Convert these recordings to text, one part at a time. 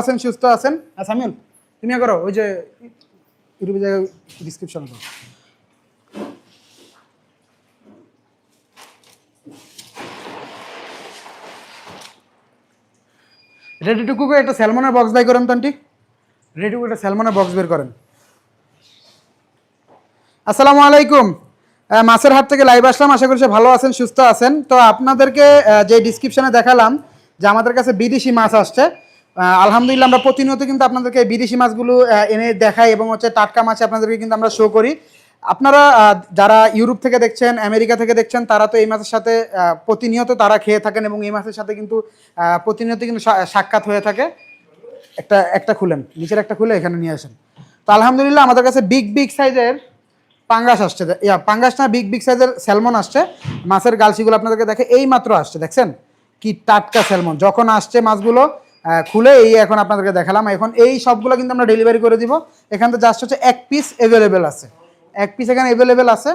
আছেন সুস্থ আছেন? আর সামিউল, তুমি করো, ওই যে ইউটিউবে জায়গায় ডিসক্রিপশন করো রেডি টু কুকে একটা স্যালমনের বক্স বাই করেন তো আন্টি রেডি টু একটা স্যালমনের বক্স বের করেন। আসসালামু আলাইকুম। মাছের হাট থেকে লাইভ আসলাম, আশা করি ভালো আছেন, সুস্থ আছেন। তো আপনাদেরকে যে ডিসক্রিপশনে দেখালাম, যে আমাদের কাছে বিদেশি মাছ আসছে আলহামদুলিল্লাহ আমরা প্রতিনিয়ত কিন্তু আপনাদেরকে বিদেশি মাছগুলো এনে দেখাই এবং হচ্ছে টাটকা মাছ আপনাদেরকে কিন্তু আমরা শো করি। আপনারা যারা ইউরোপ থেকে দেখছেন, আমেরিকা থেকে দেখছেন, তারা তো এই মাছের সাথে প্রতিনিয়ত তারা খেয়ে থাকেন এবং এই মাছের সাথে কিন্তু প্রতিনিয়ত কিন্তু সাক্ষাৎ হয়ে থাকে। একটা একটা খুলেন, নিচের একটা খুলে এখানে নিয়ে আসেন। তো আলহামদুলিল্লাহ আমাদের কাছে বিগ বিগ সাইজের পাঙ্গাস আসছে। ইয়া, পাঙ্গাস না বিগ বিগ সাইজের স্যালমন আসছে। মাছের গালসিগুলো আপনাদেরকে দেখে এই মাত্র আসছে, দেখছেন? কি টাটকা স্যালমন যখন আসছে মাছগুলো খুলে এই এখন আপনাদেরকে দেখালাম। এখন এই সবগুলো কিন্তু আমরা ডেলিভারি করে দিব। এখান তো জাস্ট হচ্ছে এক পিস অ্যাভেলেবেল আছে। এক পিস এখানে অ্যাভেলেবেল আছে।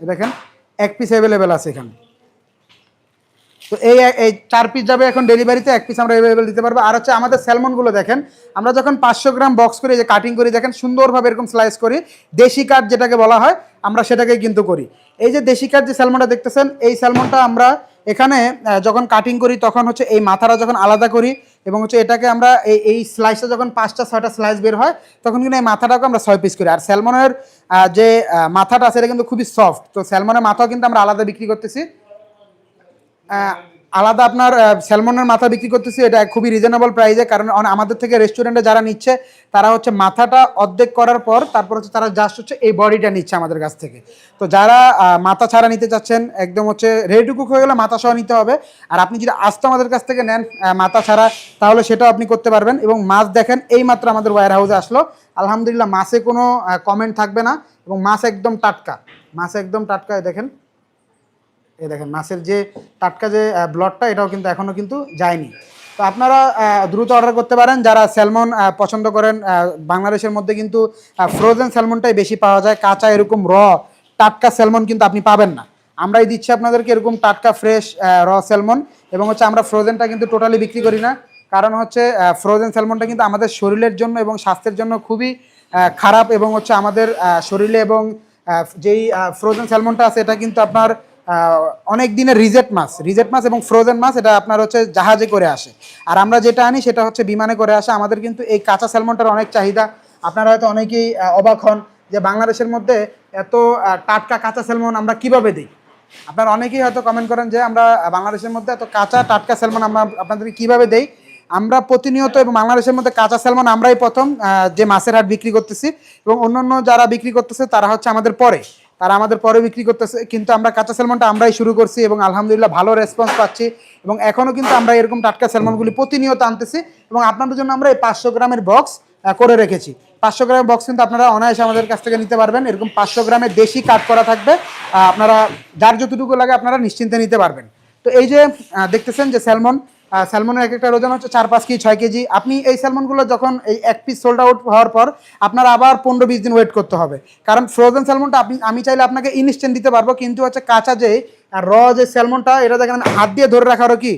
দেখেন, এক পিস অ্যাভেলেবেল আছে এখানে। তো এই এই চার পিস যাবে এখন ডেলিভারিতে এক পিস আমরা অ্যাভেলেবেল দিতে পারব। আর হচ্ছে আমাদের স্যালমনগুলো দেখেন, আমরা যখন পাঁচশো গ্রাম বক্স করি যে কাটিং করি, দেখেন সুন্দরভাবে এরকম স্লাইস করি। দেশি কাঠ যেটাকে বলা হয়, আমরা সেটাকেই কিন্তু করি। এই যে দেশি কাঠ যে স্যালমনটা দেখতেছেন, এই স্যালমনটা আমরা এখানে যখন কাটিং করি, তখন হচ্ছে এই মাথাটা যখন আলাদা করি এবং হচ্ছে এটাকে আমরা এই এই স্লাইসটা যখন পাঁচটা, ছয়টা স্লাইস বের হয়, তখন কিন্তু এই মাথাটাকে আমরা ছয় পিস করি। আর স্যালমনের যে মাথাটা এটা কিন্তু খুবই সফট তো স্যালমনের মাথাও কিন্তু আমরা আলাদা বিক্রি করতেছি। আলাদা আপনার স্যালমনের মাথা বিক্রি করতেছি, এটা খুবই রিজনেবল প্রাইসে কারণ আমাদের থেকে রেস্টুরেন্টে যারা নিচ্ছে, তারা হচ্ছে মাথাটা অর্ধেক করার পর, তারপর হচ্ছে তারা জাস্ট হচ্ছে এই বডিটা নিচ্ছে আমাদের কাছ থেকে। তো যারা মাথা ছাড়া নিতে চাচ্ছেন, একদম হচ্ছে রেডি কুক হয়ে গেলে মাথা সহ নিতে হবে। আর আপনি যদি আস্ত আমাদের কাছ থেকে নেন মাথা ছাড়া, তাহলে সেটাও আপনি করতে পারবেন। এবং মাছ দেখেন এই মাত্র আমাদের ওয়্যার হাউসে আসলো। আলহামদুলিল্লাহ, মাছে কোনো কমেন্ট থাকবে না। এবং মাছ একদম টাটকা। মাছ একদম টাটকা, দেখেন। এই দেখেন মাছের যে টাটকা যে ব্লডটা এটাও কিন্তু এখনও কিন্তু যায়নি। তো আপনারা দ্রুত অর্ডার করতে পারেন। যারা স্যালমন পছন্দ করেন বাংলাদেশের মধ্যে কিন্তু ফ্রোজেন স্যালমনটাই বেশি পাওয়া যায়। কাঁচা এরকম র টাটকা স্যালমন কিন্তু আপনি পাবেন না। আমরাই দিচ্ছি আপনাদেরকে এরকম টাটকা ফ্রেশ র স্যালমন এবং হচ্ছে আমরা ফ্রোজেনটা কিন্তু টোটালি বিক্রি করি না। কারণ হচ্ছে ফ্রোজেন স্যালমনটা কিন্তু আমাদের শরীরের জন্য এবং স্বাস্থ্যের জন্য খুবই খারাপ এবং হচ্ছে আমাদের শরীরে এবং যেই ফ্রোজেন স্যালমনটা আছে, এটা কিন্তু আপনার অনেক দিনের রিজেট মাছ রিজেট মাছ এবং ফ্রোজেন মাছ, এটা আপনার হচ্ছে জাহাজে করে আসে। আর আমরা যেটা আনি সেটা হচ্ছে বিমানে করে আসে। আমাদের কিন্তু এই কাঁচা স্যালমনটার অনেক চাহিদা। আপনারা হয়তো অনেকেই অবাক হন যে বাংলাদেশের মধ্যে এত টাটকা কাঁচা স্যালমন আমরা কীভাবে দিই? আপনারা অনেকেই হয়তো কমেন্ট করেন যে আমরা বাংলাদেশের মধ্যে এত কাঁচা, টাটকা স্যালমন আমরা আপনাদেরকে কীভাবে দেই? আমরা প্রতিনিয়ত এবং বাংলাদেশের মধ্যে কাঁচা স্যালমন আমরাই প্রথম যে মাছের হাট বিক্রি করতেছি এবং অন্যান্য যারা বিক্রি করতেছে তারা হচ্ছে আমাদের পরে। তারা আমাদের পরে বিক্রি করতেছে। কিন্তু আমরা কাঁচা স্যালমনটা আমরাই শুরু করছি এবং আলহামদুলিল্লাহ ভালো রেসপন্স পাচ্ছি এবং এখনও কিন্তু আমরা এরকম টাটকা স্যালমনগুলি প্রতিনিয়ত আনতেছি এবং আপনাদের জন্য আমরা এই পাঁচশো গ্রামের বক্স করে রেখেছি। পাঁচশো গ্রামের বক্স কিন্তু আপনারা অনায়াসে আমাদের কাছ থেকে নিতে পারবেন। এরকম পাঁচশো গ্রামের দেশি কাট করা থাকবে। আপনারা যার যতটুকু লাগে আপনারা নিশ্চিন্তে নিতে পারবেন। তো এই যে দেখতেছেন যে স্যালমন স্যালমনের এক একটা ওজন হচ্ছে চার, পাঁচ কেজি, ছয় কেজি। আপনি এই স্যালমনগুলো যখন এই এক পিস সোল্ড আউট হওয়ার পর, আপনার আবার পনেরো, বিশ দিন ওয়েট করতে হবে। কারণ ফ্রোজেন স্যালমনটা আপনি আমি চাইলে আপনাকে ইনস্ট্যান্ট দিতে পারব, কিন্তু হচ্ছে কাঁচা যে র যে স্যালমনটা এটা দেখেন, হাত দিয়ে ধরে রাখারও কি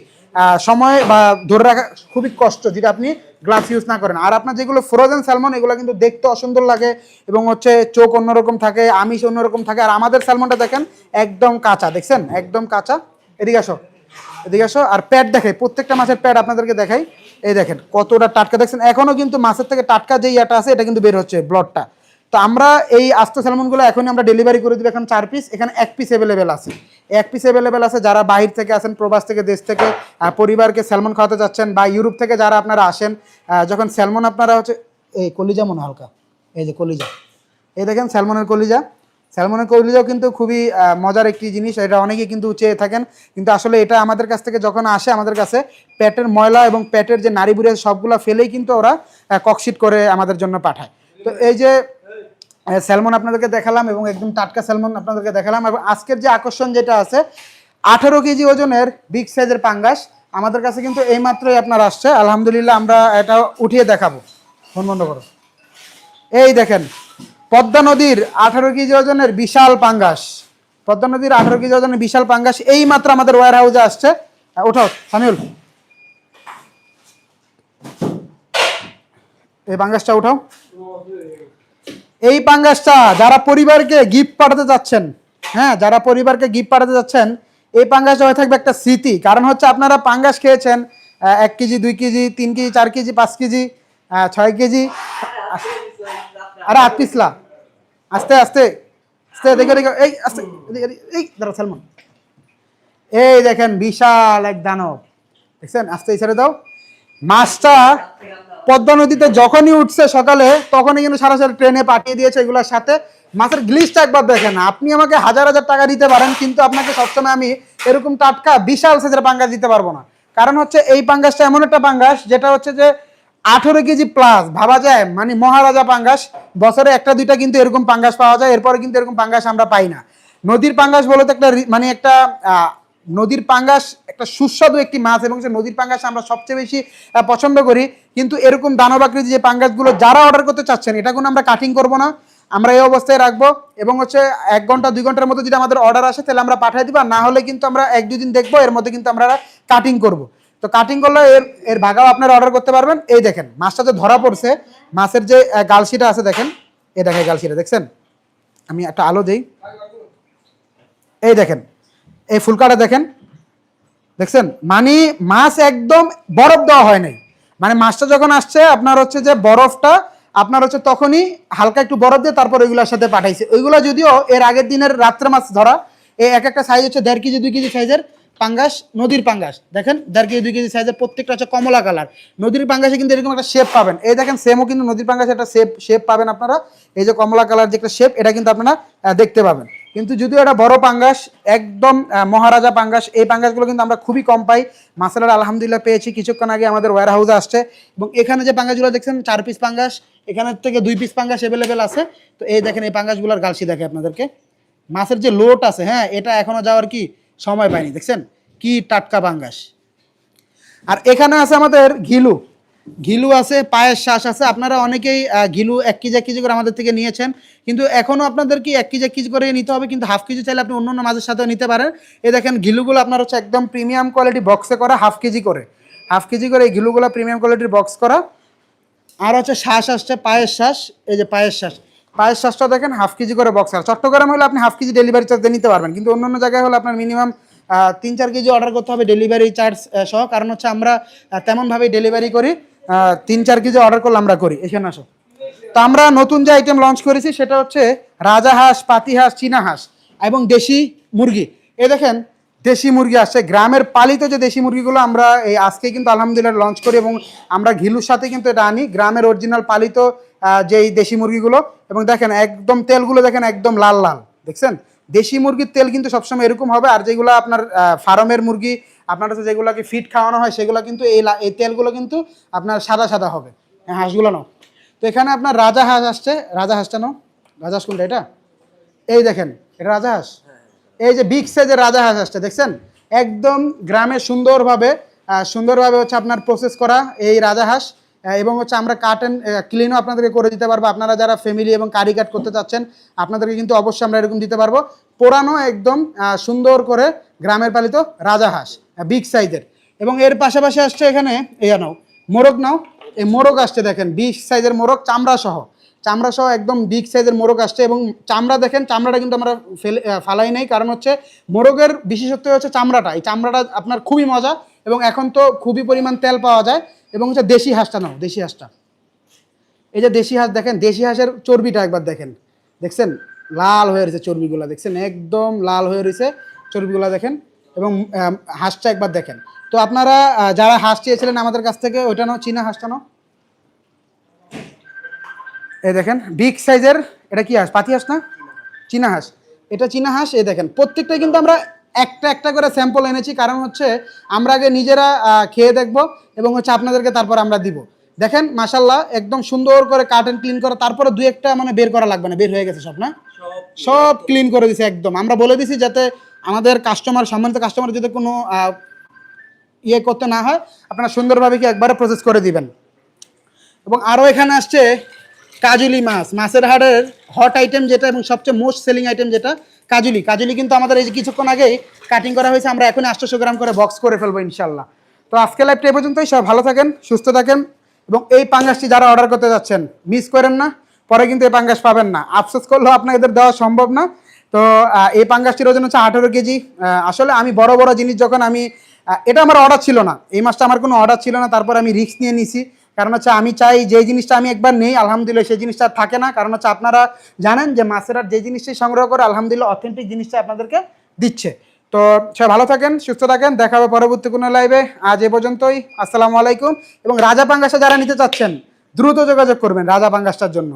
সময় বা ধরে রাখা খুবই কষ্ট, যেটা আপনি গ্লাস ইউজ না করেন। আর আপনার যেগুলো ফ্রোজেন স্যালমন এগুলো কিন্তু দেখতে অসুন্দর লাগে এবং হচ্ছে চোখ অন্যরকম থাকে, আমিষ অন্যরকম থাকে। আর আমাদের স্যালমনটা দেখেন, একদম কাঁচা, দেখছেন? একদম কাঁচা। এদিকে আসো। এদিকে আসো, আর প্যাড দেখাই, প্রত্যেকটা মাছের প্যাড আপনাদেরকে দেখাই। এই দেখেন, কতটা টাটকা দেখছেন। এখনও কিন্তু মাছের থেকে টাটকা যে ইয়াটা আছে, এটা কিন্তু বের হচ্ছে ব্লডটা তো আমরা এই আস্ত স্যালমনগুলো এখনই আমরা ডেলিভারি করে দিব এখন চার পিস এখানে এক পিস অ্যাভেলেবেল আছে। এক পিস অ্যাভেলেবেল আছে যারা বাহির থেকে আসেন, প্রবাস থেকে, দেশ থেকে পরিবারকে স্যালমন খাওয়াতে যাচ্ছেন বা ইউরোপ থেকে যারা আপনারা আসেন যখন স্যালমন আপনারা হচ্ছে, এই কলিজা মনে হালকা। এই যে কলিজা। এই দেখেন স্যালমনের কলিজা। স্যালমনের কলিজাও কিন্তু খুবই মজার একটি জিনিস, এটা অনেকে কিন্তু চেয়ে থাকেন। কিন্তু আসলে এটা আমাদের কাছ থেকে যখন আসে, আমাদের কাছে পেটের ময়লা এবং পেটের যে নারী বুড়ি সবগুলো ফেলেই কিন্তু ওরা ককশিট করে আমাদের জন্য পাঠায়। তো এই যে স্যালমন আপনাদেরকে দেখালাম এবং একদম টাটকা স্যালমন আপনাদেরকে দেখালাম। এবং আজকের যে আকর্ষণ যেটা আছে, আঠেরো কেজি ওজনের বিগ সাইজের পাঙ্গাস, আমাদের কাছে কিন্তু এইমাত্রই আপনার আসছে। আলহামদুলিল্লাহ আমরা এটা উঠিয়ে দেখাবো। ফোন বন্ধ করো। এই দেখেন পদ্মা নদীর আঠারো কেজি ওজনের বিশাল পাঙ্গাস। পদ্মা নদীর আঠারো কেজি ওজনের বিশাল পাঙ্গাস এই মাত্র আমাদের ওয়ার হাউসে আসছে। আহ, ওঠো সামিউল। এই পাঙ্গাসটা উঠাও এই পাঙ্গাসটা যারা পরিবারকে গিফট পাঠাতে যাচ্ছেন হ্যাঁ যারা পরিবারকে গিফট পাঠাতে যাচ্ছেন এই পাঙ্গাসটা হয়ে থাকবে একটা স্মৃতি। কারণ হচ্ছে আপনারা পাঙ্গাস খেয়েছেন এক কেজি দুই কেজি তিন কেজি চার কেজি পাঁচ কেজি ছয় কেজি। আরে পিসলা আস্তে আস্তে আস্তে দেখে দেখে এই, আস্তে এই সালমান। এই দেখেন বিশাল এক দানব। দেখছেন? আস্তে ছেড়ে দাও। মাছটা পদ্মা নদীতে যখনই উঠছে সকালে, তখনই কিন্তু সরাসরি ট্রেনে পাঠিয়ে দিয়েছে এগুলোর সাথে। মাছের গ্লিসটা একবার দেখেন। আপনি আমাকে হাজার হাজার টাকা দিতে পারেন, কিন্তু আপনাকে সবসময় আমি এরকম টাটকা, বিশাল সাইজের পাঙ্গাস দিতে পারব না। কারণ হচ্ছে এই পাঙ্গাসটা এমন একটা পাঙ্গাস, যেটা হচ্ছে যে আঠেরো কেজি প্লাস ভাবা যায়? মানে মহারাজা পাঙ্গাস, বছরে একটা, দুইটা কিন্তু এরকম পাঙ্গাস পাওয়া যায়, এরপরে কিন্তু এরকম পাঙ্গাস আমরা পাই না। নদীর পাঙ্গাস বলতে একটা মানে একটা নদীর পাঙ্গাস একটা সুস্বাদু একটি মাছ এবং সে নদীর পাঙ্গাস আমরা সবচেয়ে বেশি পছন্দ করি। কিন্তু এরকম দানবাকৃতি যে পাঙ্গাসগুলো যারা অর্ডার করতে চাচ্ছেন এটা কোনো আমরা কাটিং করব না। আমরা এই অবস্থায় রাখব এবং হচ্ছে এক ঘণ্টা, দুই ঘণ্টার মধ্যে যদি আমাদের অর্ডার আসে, তাহলে আমরা পাঠিয়ে দিব। না হলে কিন্তু আমরা এক, দুই দিন দেখব, এর মধ্যে কিন্তু আমরা কাটিং করব। তো কাটিং করলে এর এর ভাগাও আপনারা অর্ডার করতে পারবেন। এই দেখেন, মাছটা যে ধরা পড়ছে, মাছের যে গালসিটা আছে দেখেন, এই দেখেন গালসিটা দেখছেন? আমি একটা আলো দিই। এই দেখেন, এই ফুলকাটা দেখেন, দেখছেন? মানে মাছ একদম বরফ দেওয়া হয় নাই। মানে মাছটা যখন আসছে, আপনার হচ্ছে যে বরফটা, আপনার হচ্ছে তখনই হালকা একটু বরফ দিয়ে তারপর ওইগুলোর সাথে পাঠাইছে। ওইগুলো যদিও এর আগের দিনের রাত্রে মাছ ধরা, এই এক একটা সাইজ হচ্ছে দেড় কেজি, দুই কেজি সাইজের পাঙ্গাস, নদীর পাঙ্গাস। দেখেন, দেড় কেজি, দুই কেজি সাইজের প্রত্যেকটা হচ্ছে কমলা কালার নদীর পাঙ্গাসে কিন্তু এরকম একটা শেপ পাবেন। এই দেখেন সেমও কিন্তু নদীর পাঙ্গাসে একটা শেপ শেপ পাবেন আপনারা। এই যে কমলা কালার যে একটা শেপ এটা কিন্তু আপনারা দেখতে পাবেন। কিন্তু যদিও এটা বড় পাঙ্গাস, একদম মহারাজা পাঙ্গাস, এই পাঙ্গাসগুলো কিন্তু আমরা খুবই কম পাই। মাসালার আলহামদুলিল্লাহ পেয়েছি, কিছুক্ষণ আগে আমাদের ওয়ার হাউসে আসছে। এবং এখানে যে পাঙ্গাসগুলো দেখছেন, চার পিস পাঙ্গাস এখানের থেকে দুই পিস পাঙ্গাস অ্যাভেলেবেল আছে। তো এই দেখেন, এই পাঙ্গাসগুলোর গালসি দেখে আপনাদেরকে। মাছের যে লোট আছে হ্যাঁ এটা এখনও যাওয়ার কি সময় পাইনি, দেখছেন? কি টাটকা পাঙ্গাস আর এখানে আছে আমাদের ঘিলু। ঘিলু আছে পায়ের শ্বাস আছে। আপনারা অনেকেই ঘিলু এক কেজি এক কেজি করে আমাদের থেকে নিয়েছেন। কিন্তু এখনও আপনাদের কি এক কেজি এক কেজি করে নিতে হবে? কিন্তু হাফ কেজি চাইলে আপনি অন্য অন্য মাছের সাথেও নিতে পারেন। এই দেখেন, ঘিলুগুলো আপনার হচ্ছে একদম প্রিমিয়াম কোয়ালিটি বক্সে করা, হাফ কেজি করে। হাফ কেজি করে এই ঘিলুগুলো প্রিমিয়াম কোয়ালিটির বক্স করা। আর হচ্ছে শ্বাস আসছে পায়ের শ্বাস এই যে পায়ের শ্বাস পায়ের শ্বাসটা দেখেন, হাফ কেজি করে বক্স আর। চট্টগ্রাম হলে আপনি হাফ কেজি ডেলিভারি চার্জ নিতে পারবেন। কিন্তু অন্য অন্য জায়গায় হলে আপনার মিনিমাম তিন, চার কেজি অর্ডার করতে হবে ডেলিভারি চার্জ সহ। কারণ হচ্ছে আমরা তেমনভাবেই ডেলিভারি করি তিন, চার কেজি অর্ডার করলে আমরা করি। এখানে আসো। তো আমরা নতুন যে আইটেম লঞ্চ করেছি, সেটা হচ্ছে রাজা হাঁস, পাতি হাঁস, চীনা হাঁস এবং দেশি মুরগি। এ দেখেন দেশি মুরগি আসছে গ্রামের পালিত যে দেশি মুরগিগুলো আমরা এই আজকে কিন্তু আলহামদুলিল্লাহ লঞ্চ করি এবং আমরা ঘিলুর সাথে কিন্তু এটা আনি, গ্রামের অরিজিনাল পালিত যেই দেশি মুরগিগুলো। এবং দেখেন, একদম তেলগুলো দেখেন একদম লাল লাল, দেখছেন? দেশি মুরগির তেল কিন্তু সবসময় এরকম হবে, আর যেগুলো আপনার ফার্মের মুরগি, আপনার হচ্ছে যেগুলোকে ফিট খাওয়ানো হয়, সেগুলো কিন্তু এই এই তেলগুলো কিন্তু আপনার সাদা সাদা হবে। হাঁসগুলো নাও। তো এখানে আপনার রাজা হাঁস আসছে। রাজা হাঁসটা নাও। রাজা হাঁস কোনটা এটা? এই দেখেন, এটা রাজা হাঁস। এই যে বিগ সাইজের রাজা আসছে, দেখছেন? একদম গ্রামে সুন্দরভাবে সুন্দরভাবে হচ্ছে আপনার প্রসেস করা এই রাজা হাঁস এবং হচ্ছে আমরা কাট অ্যান্ড ক্লিনও আপনাদেরকে করে দিতে পারব। আপনারা যারা ফ্যামিলি এবং কারি কাট করতে চাচ্ছেন, আপনাদেরকে কিন্তু অবশ্যই আমরা এরকম দিতে পারব। পোড়ানো একদম সুন্দর করে গ্রামের পালিত রাজা হাঁস বিগ সাইজের এবং এর পাশাপাশি আসছে এখানে, এই নাও, মোরগ নাও, এই মোরগ আসছে দেখেন বিগ সাইজের মোরগ, চামড়া সহ। চামড়া সহ একদম বিগ সাইজের মোরগ আসছে এবং চামড়া দেখেন, চামড়াটা কিন্তু আমরা ফেলে ফালাই নেই। কারণ হচ্ছে মোরগের বিশেষত্ব হচ্ছে চামড়াটা। এই চামড়াটা আপনার খুবই মজা এবং এখন তো খুবই পরিমাণ তেল পাওয়া যায় এবং হচ্ছে দেশি হাঁসটা নাও, দেশি হাঁসটা। এই যে দেশি হাঁস দেখেন, দেশি হাঁসের চর্বিটা একবার দেখেন। দেখছেন? লাল হয়ে রয়েছে চর্বিগুলো, দেখছেন? একদম লাল হয়ে রয়েছে চর্বিগুলো দেখেন এবং হাঁসটা একবার দেখেন। তো আপনারা যারা হাঁস চেয়েছিলেন আমাদের কাছ থেকে, ওইটা নাও, চীনা হাঁসটা নাও। এই দেখেন বিগ সাইজের এটা কি হাঁস? পাতি হাঁস না? চীনা হাঁস। এটা চীনা হাঁস, এই দেখেন, প্রত্যেকটাই কিন্তু আমরা একটা একটা করে স্যাম্পল এনেছি। কারণ হচ্ছে, আমরা আগে নিজেরা খেয়ে দেখব এবং হচ্ছে আপনাদেরকে তারপর আমরা দিব। দেখেন মাসাল্লাহ একদম সুন্দর করে অ্যান্ড ক্লিন করা। তারপরে দু একটা মানে বের করা লাগবে না, বের হয়ে গেছে সব, না? সব ক্লিন করে দিছে একদম। আমরা বলে দিছি যাতে আমাদের কাস্টমার সম্মানিত কাস্টমার যাতে কোনো ইয়ে করতে না হয়, আপনারা সুন্দরভাবে কি একবারে প্রসেস করে দিবেন। এবং আরও এখানে আসছে কাজুলি মাছ। মাছের হাড়ের হট আইটেম যেটা এবং সবচেয়ে মোস্ট সেলিং আইটেম যেটা, কাজুলি। কাজুলি কিন্তু আমাদের এই যে কিছুক্ষণ আগেই কাটিং করা হয়েছে, আমরা এখন আটশোশো গ্রাম করে বক্স করে ফেলব ইনশাল্লাহ। তো আজকে লাইভটা এ পর্যন্তই সব ভালো থাকেন, সুস্থ থাকেন এবং এই পাঙ্গাসটি যারা অর্ডার করতে যাচ্ছেন মিস করেন না, পরে কিন্তু এই পাঙ্গাস পাবেন না। আফসোস করলেও আপনাদের দেওয়া সম্ভব না। তো এই পাঙ্গাসটির ওজন হচ্ছে আঠেরো কেজি। আসলে আমি বড় বড় জিনিস যখন আমি এটা আমার অর্ডার ছিল না। এই মাসটা আমার কোনো অর্ডার ছিল না, তারপর আমি রিস্ক নিয়ে নিছি। কারণ হচ্ছে আমি চাই যে জিনিসটা আমি একবার নেই, আলহামদুলিল্লাহ সেই জিনিসটা থাকে না। কারণ হচ্ছে আপনারা জানেন যে মাসেরা যে জিনিসটি সংগ্রহ করে, আলহামদুলিল্লাহ অথেন্টিক জিনিসটা আপনাদেরকে দিচ্ছে। তো সবাই ভালো থাকেন, সুস্থ থাকেন, দেখা হবে পরবর্তী কোনো লাইভে আজ এ পর্যন্তই, আসসালামু আলাইকুম। এবং রাজা পাঙ্গাসা যারা নিতে চাচ্ছেন, দ্রুত যোগাযোগ করবেন রাজা পাঙ্গাসটার জন্য।